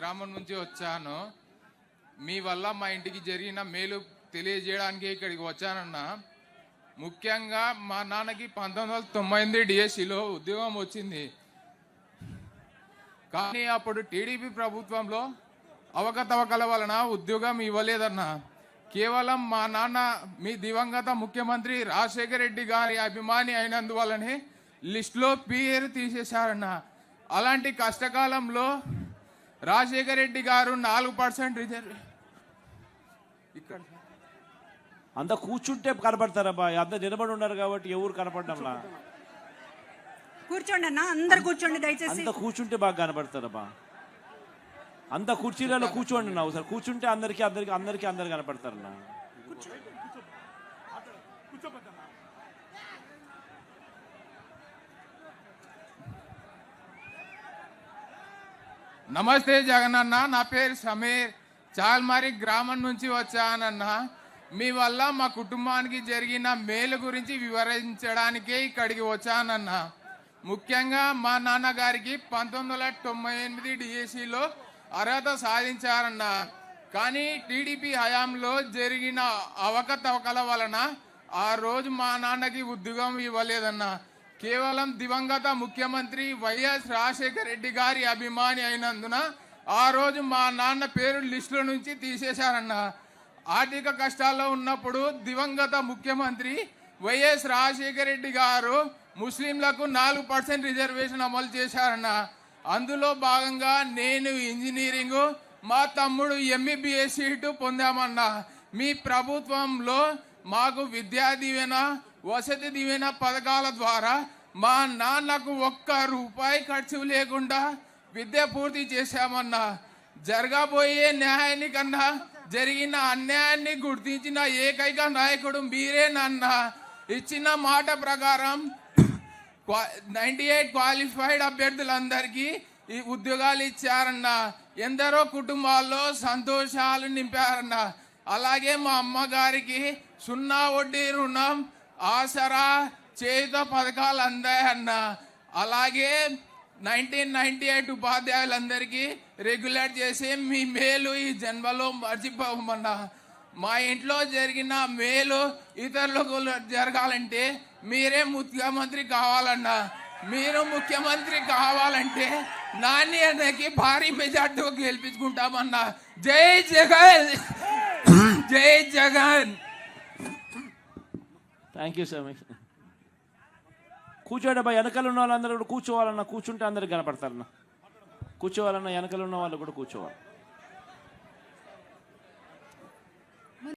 గ్రామం నుంచి వచ్చాను. మీ వల్ల మా ఇంటికి జరిగిన మేలు తెలియజేయడానికి ఇక్కడికి వచ్చానన్న. ముఖ్యంగా మా నాన్నకి పంతొమ్మిది వందల తొంభై డిఎస్సిలో ఉద్యోగం వచ్చింది. కానీ అప్పుడు టీడీపీ ప్రభుత్వంలో అవకతవకల వలన ఉద్యోగం ఇవ్వలేదన్న. కేవలం మా నాన్న మీ దివంగత ముఖ్యమంత్రి రాజశేఖర రెడ్డి గారి అభిమాని అయినందువల్లనే లిస్టులో పేరు తీసేశారన్న. అలాంటి కష్టకాలంలో రాజశేఖర రెడ్డి గారు నాలుగు పర్సెంట్ రిజర్వ్. ఇక్కడ. అంత కూర్చుంటే కనపడతారబ్బా అంత నిలబడి ఉన్నారు కాబట్టి ఎవరు కనపడడంలా? కూర్చోండి అన్న అందరు కూర్చోండి దయచేసి. అంత కూర్చుంటే బాగా కనపడతారబ్బా అంత కుర్చీలలో కూర్చోండి నా ఒకసారి. కూర్చుంటే అందరికి అందరికి అందరికి అందరు కనపడతారన్నా. నమస్తే జగనన్న నా పేరు సమీర్. చాల్మారి గ్రామం నుంచి వచ్చానన్న. మీ వల్ల మా కుటుంబానికి జరిగిన మేలు గురించి వివరించడానికే ఇక్కడికి వచ్చానన్న. ముఖ్యంగా మా నాన్నగారికి పంతొమ్మిది వందల తొంభై ఎనిమిది డిఎస్సిలో అర్హత సాధించారన్న. కానీ టీడీపీ హయాంలో జరిగిన అవకతవకల వలన ఆ రోజు మా నాన్నకి ఉద్యోగం ఇవ్వలేదన్న. కేవలం దివంగత ముఖ్యమంత్రి వైఎస్ రాజశేఖర రెడ్డి గారి అభిమాని అయినందున ఆ రోజు మా నాన్న పేరు లిస్టుల నుంచి తీసేశారన్న. ఆర్థిక కష్టాల్లో ఉన్నప్పుడు దివంగత ముఖ్యమంత్రి వైఎస్ రాజశేఖర రెడ్డి గారు ముస్లింలకు నాలుగు పర్సెంట్ రిజర్వేషన్ అమలు చేశారన్న. అందులో భాగంగా నేను ఇంజనీరింగ్ మా తమ్ముడు ఎంబీబీఎస్ సీటు పొందామన్నా. మీ ప్రభుత్వంలో మాకు విద్యా దీవెన వసతి దీవెన పథకాల ద్వారా మా నాన్నకు ఒక్క రూపాయి ఖర్చు లేకుండా విద్య పూర్తి చేశామన్నా. జరగబోయే న్యాయాన్ని కన్నా జరిగిన అన్యాయాన్ని గుర్తించిన ఏకైక నాయకుడు మీరేనన్నా. ఇచ్చిన మాట ప్రకారం నైంటీ ఎయిట్ క్వాలిఫైడ్ అభ్యర్థులందరికీ ఈ ఉద్యోగాలు ఇచ్చారన్న. ఎందరో కుటుంబాల్లో సంతోషాలు నింపారన్న. అలాగే మా అమ్మగారికి సున్నా వడ్డీ రుణం ఆసరా చేత పథకాలు అందాయన్న. అలాగే నైన్టీన్ నైన్టీ ఎయిట్ ఉపాధ్యాయులందరికీ రెగ్యులేట్ చేసి మీ మేలు ఈ జన్మలో మర్చిపోమన్నా. మా ఇంట్లో జరిగిన మేలు ఇతరులకు జరగాలంటే మీరే ముఖ్యమంత్రి కావాలన్నా. మీరు ముఖ్యమంత్రి కావాలంటే నాని అన్నకి భారీ మెజార్టీతో గెలిపించుకుంటామన్నా. జై జగన్! జై జగన్! థ్యాంక్ యూ సమీర్ కూర్చోడబ్బా వెనకలు ఉన్న వాళ్ళందరూ కూడా కూర్చోవాలన్నా కూర్చుంటే అందరికి కనపడతారన్నా. కూర్చోవాలన్నా వెనకలు ఉన్న వాళ్ళు కూడా కూర్చోవాలి.